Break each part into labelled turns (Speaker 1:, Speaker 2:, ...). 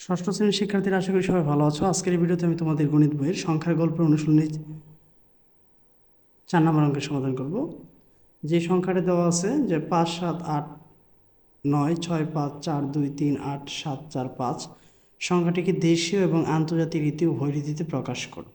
Speaker 1: ষষ্ঠ শ্রেণির শিক্ষার্থীরা আশা করি সবাই ভালো আছো। আজকের ভিডিওতে আমি তোমাদের গণিত বইয়ের সংখ্যার গল্পের অনুশীলনী চার নম্বর অঙ্কের সমাধান করব। যে সংখ্যাটা দেওয়া আছে যে পাঁচ, সাত, আট, নয়, ছয়, পাঁচ, চার, দুই, তিন, আট, সাত, চার, পাঁচ সংখ্যাটিকে দেশীয় এবং আন্তর্জাতিক রীতি উভয় রীতিতে প্রকাশ করো।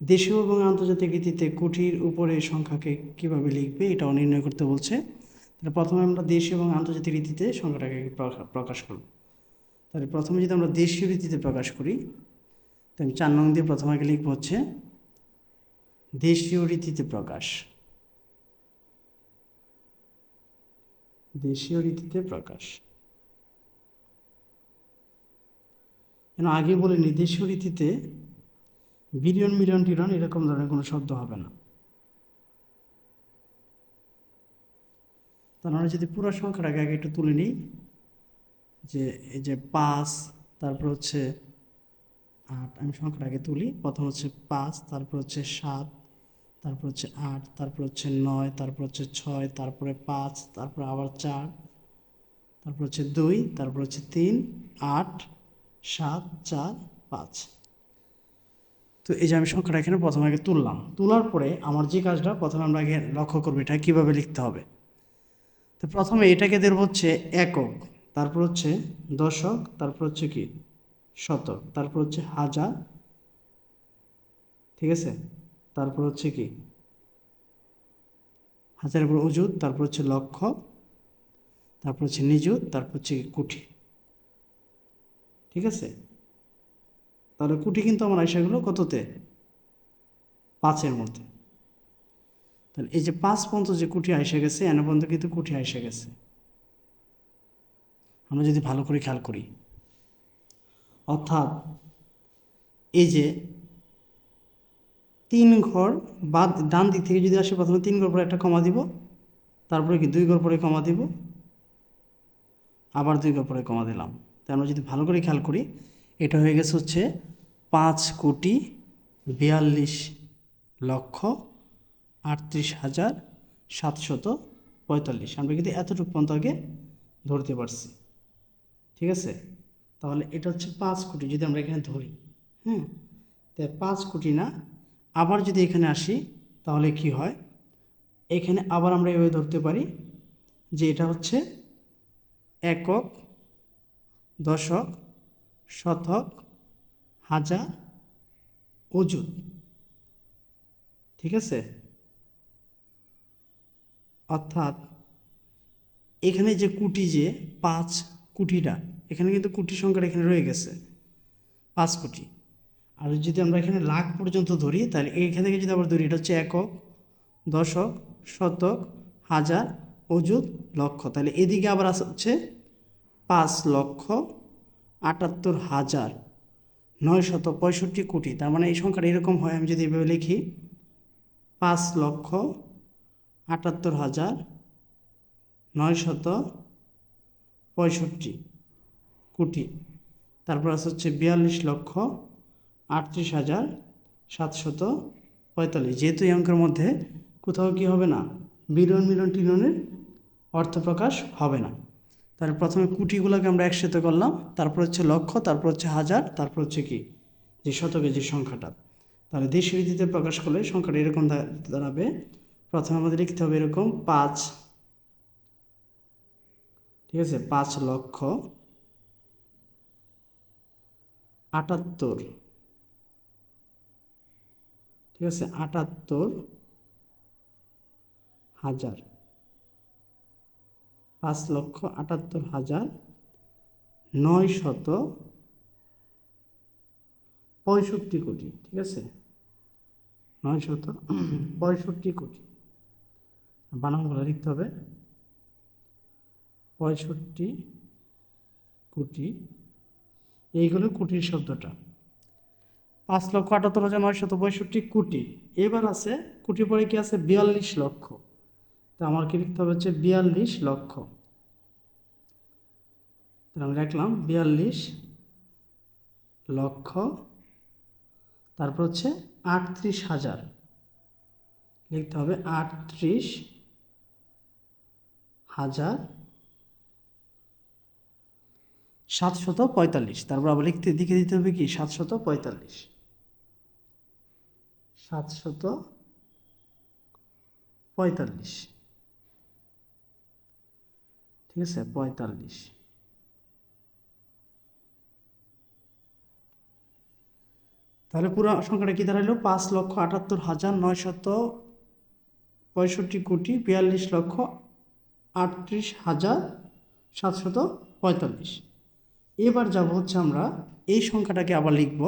Speaker 1: দেশীয় এবং আন্তর্জাতিক রীতিতে কুটির উপরে সংখ্যাকে কীভাবে লিখবে এটাও নির্ণয় করতে বলছে। প্রথমে আমরা দেশীয় এবং আন্তর্জাতিক রীতিতে সংখ্যাটাকে প্রকাশ করব। তাহলে প্রথমে যদি আমরা দেশীয় রীতিতে প্রকাশ করি, তো আমি চার নং দিয়ে প্রথমে আগে লিখব হচ্ছে, দেশীয় রীতিতে প্রকাশ। দেশীয় রীতিতে প্রকাশ। কেন আগে বলিনি, দেশীয় রীতিতে বিলিয়ন মিলিয়ন টিলিয়ন এরকম ধরনের কোনো শব্দ হবে না। তাহলে আমরা যদি পুরো সংখ্যাটাকে আগে একটু তুলে নিই যে এই যে পাঁচ তারপর হচ্ছে, আট, আমি সংখ্যাটাকে তুলি। প্রথম হচ্ছে পাঁচ তারপর হচ্ছে সাত, তারপর হচ্ছে আট, তারপর হচ্ছে নয়, তারপর হচ্ছে ছয়, তারপরে পাঁচ, তারপর আবার চার, তারপর হচ্ছে দুই, তারপর হচ্ছে তিন, আট, সাত, চার, পাঁচ। তো এই যে আমি সংখ্যাটা এখানে প্রথমে আগে তুললাম। তোলার পরে আমার যে কাজটা, প্রথমে আমরা আগে লক্ষ্য করব এটা কীভাবে লিখতে হবে। তো প্রথমে এটাকে দেব হচ্ছে একক। তারপর হচ্ছে দশক, তারপর হচ্ছে কি? শতক, তারপর হচ্ছে হাজার, ঠিক আছে? তারপর হচ্ছে কি? হাজারের উপর অজুত তারপর হচ্ছে লক্ষ, তারপর হচ্ছে নিযুত, তারপর হচ্ছে কুঠি, ঠিক আছে? তাহলে কুঠি কিন্তু আমার আইসাগুলো কততে? পাঁচের মধ্যে। তাহলে এই যে পাঁচ পর্যন্ত যে কুঠি আইসে গেছে, এনে পর্যন্ত কিন্তু কুঠি আইসে গেছে। আমরা যদি ভালো করে খেয়াল করি, অর্থাৎ এই যে তিন ঘর বা ডান দিক থেকে যদি আসে প্রথমে তিন ঘর পরে একটা কমা দিব, তারপরে কি দুই ঘর পরে কমা দিব? আবার দুই ঘর পরে কমা দিলাম। তাই আমরা যদি ভালো করে খেয়াল করি, এটা হয়ে গেছে হচ্ছে পাঁচ কোটি বিয়াল্লিশ লক্ষ আটত্রিশ হাজার সাতশত পঁয়তাল্লিশ। আমরা কিন্তু এতটুকু পর্যন্ত আগে ধরতে পারছি। ঠিক আছে? তাহলে এটা হচ্ছে পাঁচ কোটি যদি আমরা এখানে ধরি হ্যাঁ তাই পাঁচ কোটি না, আবার যদি এখানে আসি, তাহলে কি হয়? এখানে আবার আমরা এভাবে ধরতে পারি যে এটা হচ্ছে একক দশক শতক হাজার অজুত ঠিক আছে? অর্থাৎ এখানে যে কুটি যে পাঁচ কুটিটা এখানে কিন্তু কুটি সংখ্যাটা এখানে রয়ে গেছে। পাঁচ কোটি আর যদি আমরা এখানে লাখ পর্যন্ত ধরি, তাহলে এইখান থেকে যদি আবার ধরি, এটা হচ্ছে একক, দশক, শতক, হাজার, অযুত, লক্ষ। তাহলে এদিকে আবার হচ্ছে পাঁচ লক্ষ আটাত্তর হাজার নয় শত পঁয়ষট্টি কোটি তার মানে এই সংখ্যাটা এরকম হয়, আমি যদি এভাবে লিখি, পাঁচ লক্ষ আটাত্তর হাজার নয় শত পঁয়ষট্টি কোটি। তারপর আছে হচ্ছে বিয়াল্লিশ লক্ষ আটত্রিশ হাজার সাতশত পঁয়তাল্লিশ। যেহেতু এই অঙ্কের মধ্যে কোথাও কি হবে না, বিলিয়ন মিলিয়ন টিলিয়নের অর্থ প্রকাশ হবে না। তাহলে প্রথমে কুটিগুলোকে আমরা একসাথে করলাম, তারপর হচ্ছে লক্ষ, তারপর হচ্ছে হাজার, তারপর হচ্ছে কি? যে শতকের যে সংখ্যাটা। তাহলে দেশীয় রীতিতে প্রকাশ করলে সংখ্যাটা এরকম দাঁড়াবে। প্রথমে আমাদের লিখতে হবে এরকম পাঁচ ঠিক আছে? পাঁচ লক্ষ আটাত্তর। ঠিক আছে? আটাত্তর হাজার। পাঁচ লক্ষ আটাত্তর হাজার নয় শত পঁয়ষট্টি কোটি। ঠিক আছে? নয় শত পঁয়ষট্টি কোটি। বানানগুলো লিখতে হবে। পঁয়ষট্টি কোটি। এইগুলো কোটির শব্দটা। পাঁচ লক্ষ আটাত্তর হাজার নয়শত পঁয়ষট্টি কোটি। এবার আছে, কোটি পরে কি আছে? বিয়াল্লিশ লক্ষ। তো আমার কি লিখতে হবে হচ্ছে বিয়াল্লিশ লক্ষ। আমি রাখলাম, বিয়াল্লিশ লক্ষ। তারপর হচ্ছে আটত্রিশ হাজার। লিখতে হবে আটত্রিশ হাজার। সাতশত পঁয়তাল্লিশ। তারপর আবার লিখতে দিকে দিতে হবে কি? সাতশত পঁয়তাল্লিশ। সাতশত পঁয়তাল্লিশ। ঠিক আছে? পঁয়তাল্লিশ। তাহলে পুরো সংখ্যাটা কি দাঁড়াল? পাঁচ লক্ষ আটাত্তর হাজার নয়শত পঁয়ষট্টি কোটি বিয়াল্লিশ লক্ষ আটত্রিশ হাজার সাতশত পঁয়তাল্লিশ। এবার যাব হচ্ছে আমরা এই সংখ্যাটাকে আবার লিখব।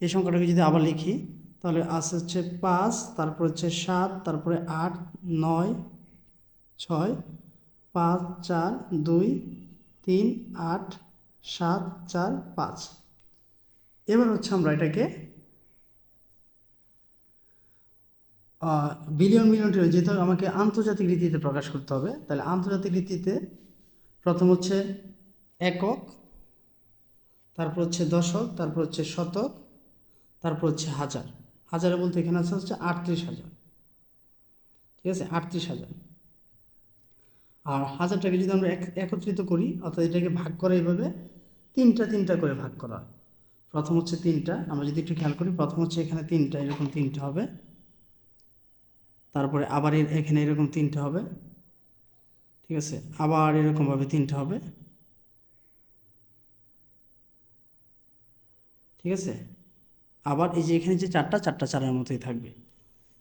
Speaker 1: এই সংখ্যাটাকে যদি আবার লিখি, তাহলে আসে হচ্ছে পাঁচ, তারপর হচ্ছে সাত, তারপরে আট, নয়, ছয়, পাঁচ, চার, দুই, তিন, আট, সাত, চার, পাঁচ। এবার হচ্ছে আমরা এটাকে বিলিয়ন মিলিয়ন ট্রিলিয়ন যেহেতু আমাকে আন্তর্জাতিক রীতিতে প্রকাশ করতে হবে, তাহলে আন্তর্জাতিক রীতিতে প্রথম হচ্ছে একক তারপর হচ্ছে দশক, তারপর হচ্ছে শতক, তারপর হচ্ছে হাজার। হাজারে বলতে এখানে আছে হচ্ছে আটত্রিশ হাজার। ঠিক আছে? আটত্রিশ হাজার। আর হাজারটাকে যদি আমরা এক- একত্রিত করি, অর্থাৎ এটাকে ভাগ করা এইভাবে, তিনটা তিনটা করে ভাগ করা প্রথম হচ্ছে তিনটা। আমরা যদি একটু খেয়াল করি, প্রথম হচ্ছে এখানে তিনটা, এরকম তিনটা হবে। তারপরে আবার এখানে এরকম তিনটা হবে। ঠিক আছে? আবার এরকমভাবে তিনটা হবে। ঠিক আছে? আবার এই যে এখানে যে চারটা চারটা চারের মতোই থাকবে।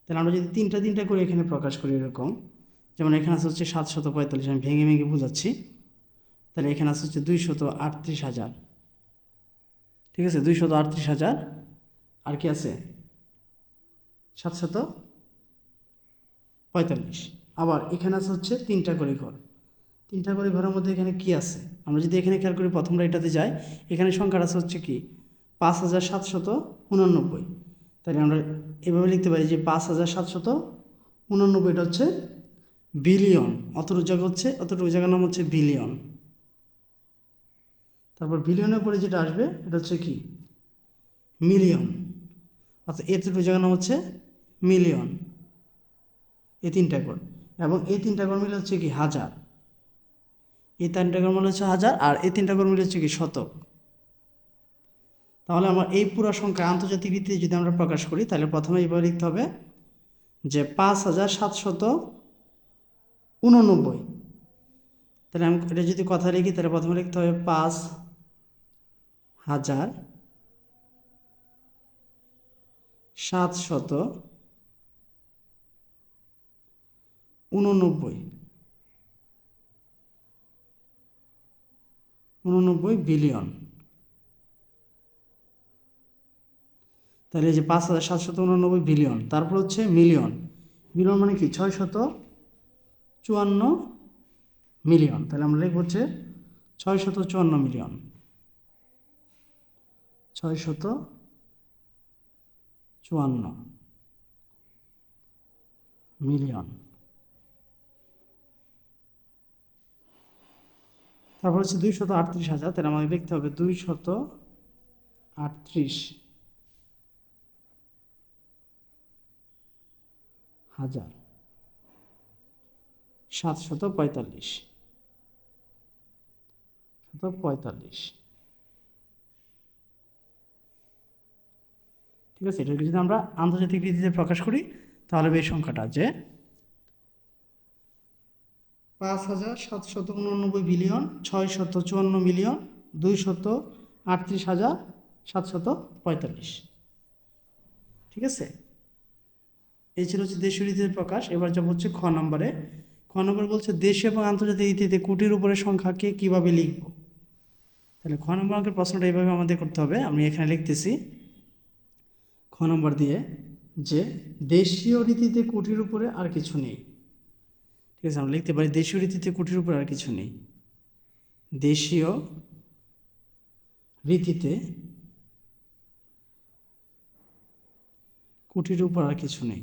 Speaker 1: তাহলে আমরা যদি তিনটা তিনটা করে এখানে প্রকাশ করি এরকম, যেমন এখানে আছে হচ্ছে সাতশত পঁয়তাল্লিশ, আমি ভেঙে ভেঙে বোঝাচ্ছি। তাহলে এখানে আছে হচ্ছে দুইশত আটত্রিশ হাজার। ঠিক আছে? দুইশত আটত্রিশ হাজার। আর কি আছে? সাতশত পঁয়তাল্লিশ। আবার এখানে আছে হচ্ছে তিনটা করে ঘর। তিনটা করে ঘরের মধ্যে এখানে কি আছে? আমরা যদি এখানে খেয়াল করি প্রথমটা এটাতে যাই এখানে সংখ্যাটা আছে হচ্ছে কি? পাঁচ হাজার সাতশত উনানব্বই। তাহলে আমরা এভাবে লিখতে পারি যে পাঁচ হাজার সাতশত উননব্বইটা হচ্ছে বিলিয়ন। অতটুকু জায়গা হচ্ছে, অতটুকু জায়গার নাম হচ্ছে বিলিয়ন। তারপর বিলিয়নের পরে যেটা আসবে, এটা হচ্ছে কি? মিলিয়ন। অর্থাৎ এতটুকু জায়গার নাম হচ্ছে মিলিয়ন। এই তিনটা কর। এবং এই তিনটা কর মিলে হচ্ছে কি? হাজার। এই তিনটা কর মিলে হচ্ছে হাজার, আর এই তিনটা কর মিলে হচ্ছে কি? শতক। তাহলে আমার এই পুরো সংখ্যা আন্তর্জাতিক রীতিতে যদি আমরা প্রকাশ করি, তাহলে প্রথমে এবার লিখতে হবে যে পাঁচ হাজার সাতশত উননব্বই। তাহলে আমি এটা যদি কথা লিখি, তাহলে প্রথমে লিখতে হবে পাঁচ হাজার সাতশত উননব্বই। উননব্বই বিলিয়ন। তাহলে এই যে পাঁচ হাজার সাতশত উননব্বই বিলিয়ন তারপর হচ্ছে মিলিয়ন মিলিয়ন মানে কি? ছয় শত চুয়ান্ন মিলিয়ন তাহলে আমরা লিখব হচ্ছে ছয় শত চুয়ান্ন মিলিয়ন ছয় শত চুয়ান্ন মিলিয়ন তারপর হচ্ছে দুই শত আটত্রিশ হাজার। তাহলে আমাকে লিখতে হবে দুই শত আটত্রিশ। হাজার। সাতশত পঁয়তাল্লিশ। শত পঁয়তাল্লিশ। ঠিক আছে, এটাকে যদি আমরা আন্তর্জাতিক রীতিতে প্রকাশ করি, তাহলে এই সংখ্যাটা যে পাঁচ হাজার সাতশত উননব্বই বিলিয়ন ছয় শত চুয়ান্ন মিলিয়ন দুই শত আটত্রিশ হাজার সাতশত পঁয়তাল্লিশ। ঠিক আছে? এই ছিল হচ্ছে দেশীয় রীতিতে প্রকাশ। এবার যাব হচ্ছে খ নম্বরে। খ নম্বর বলছে, দেশীয় এবং আন্তর্জাতিক রীতিতে কোটির উপরে সংখ্যাকে কীভাবে লিখব? তাহলে খ নম্বর অঙ্কের প্রশ্নটা এইভাবে আমাদের করতে হবে। আমি এখানে লিখতেছি খ নম্বর দিয়ে যে, দেশীয় রীতিতে কোটির উপরে আর কিছু নেই। ঠিক আছে, আমরা লিখতে পারি, দেশীয় রীতিতে কোটির উপরে আর কিছু নেই। দেশীয় রীতিতে কুটির উপর আর কিছু নেই।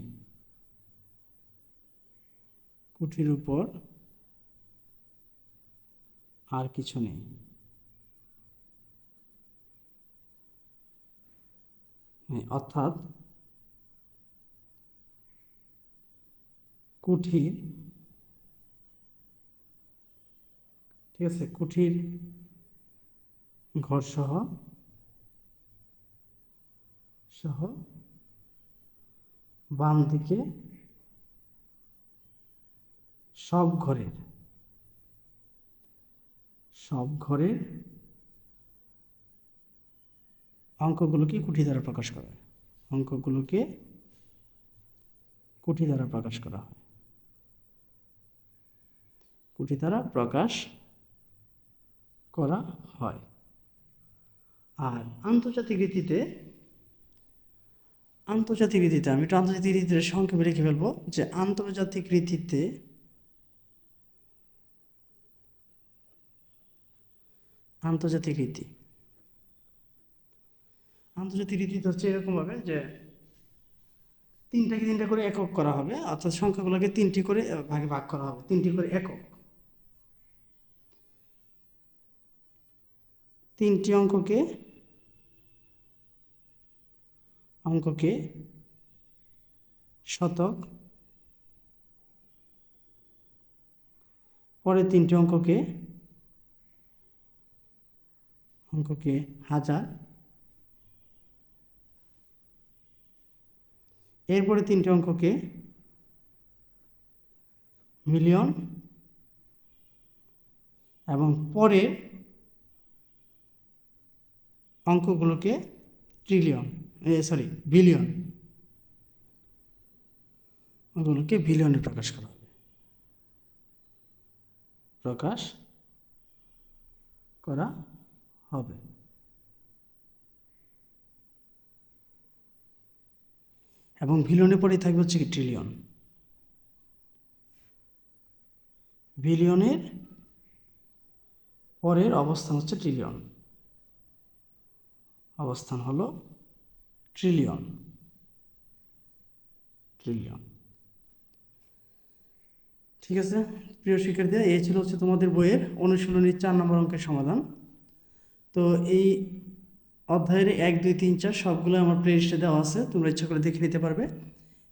Speaker 1: কুটির উপর আর কিছু নেই, অর্থাৎ কুঠির, ঠিক আছে, কুঠির ঘর সহ সহ বাম দিকে সব ঘরের সব ঘরের অঙ্কগুলোকে কুঠি দ্বারা প্রকাশ করা হয়। অঙ্কগুলোকে কুঠি দ্বারা প্রকাশ করা হয়। কুঠি দ্বারা প্রকাশ করা হয়। আর আন্তর্জাতিক রীতিতে আন্তর্জাতিক রীতিতে, আমি একটু আন্তর্জাতিক রীতিতে সংক্ষেপে লিখে ফেলব যে আন্তর্জাতিক রীতিতে আন্তর্জাতিক রীতি। আন্তর্জাতিক রীতিতে হচ্ছে এরকমভাবে যে তিনটাকে তিনটা করে একক করা হবে, অর্থাৎ সংখ্যাগুলোকে তিনটি করে ভাগে ভাগ করা হবে, তিনটি করে একক। তিনটি অঙ্ককে অঙ্ককে শতক, পরের তিনটি অঙ্ককে অঙ্ককে হাজার। এরপরে তিনটে অঙ্ককে মিলিয়ন এবং পরের অঙ্কগুলোকে ট্রিলিয়ন সরি বিলিয়ন। ওগুলোকে বিলিয়নে প্রকাশ করা হবে। প্রকাশ করা হবে। এবং বিলিয়নে পরেই থাকবে হচ্ছে কি ট্রিলিয়ন বিলিয়নের পরের অবস্থান হচ্ছে ট্রিলিয়ন অবস্থান হলো ট্রিলিয়ন ট্রিলিয়ন ঠিক আছে, প্রিয় শিক্ষার্থীরা, এই ছিল হচ্ছে তোমাদের বইয়ের অনুশীলনীর চার নম্বর অঙ্কের সমাধান। তো এই অধ্যায়ের এক, দুই, তিন, চার সবগুলো আমার প্লেলিস্টে দেওয়া আছে, তোমরা ইচ্ছা করে দেখে নিতে পারবে।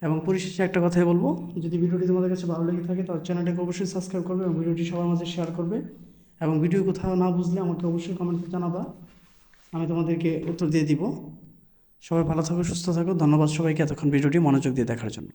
Speaker 1: এবং পরিশেষে একটা কথাই বলব, যদি ভিডিওটি তোমাদের কাছে ভালো লেগে থাকে, তাহলে চ্যানেলটাকে অবশ্যই সাবস্ক্রাইব করবে এবং ভিডিওটি সবার মাঝে শেয়ার করবে। এবং ভিডিও কোথাও না বুঝলে আমাকে অবশ্যই কমেন্টে জানাবা, আমি তোমাদেরকে উত্তর দিয়ে দিব। সবাই ভালো থাকো, সুস্থ থাকো, ধন্যবাদ সবাইকে এতক্ষণ ভিডিওটি মনোযোগ দিয়ে দেখার জন্য।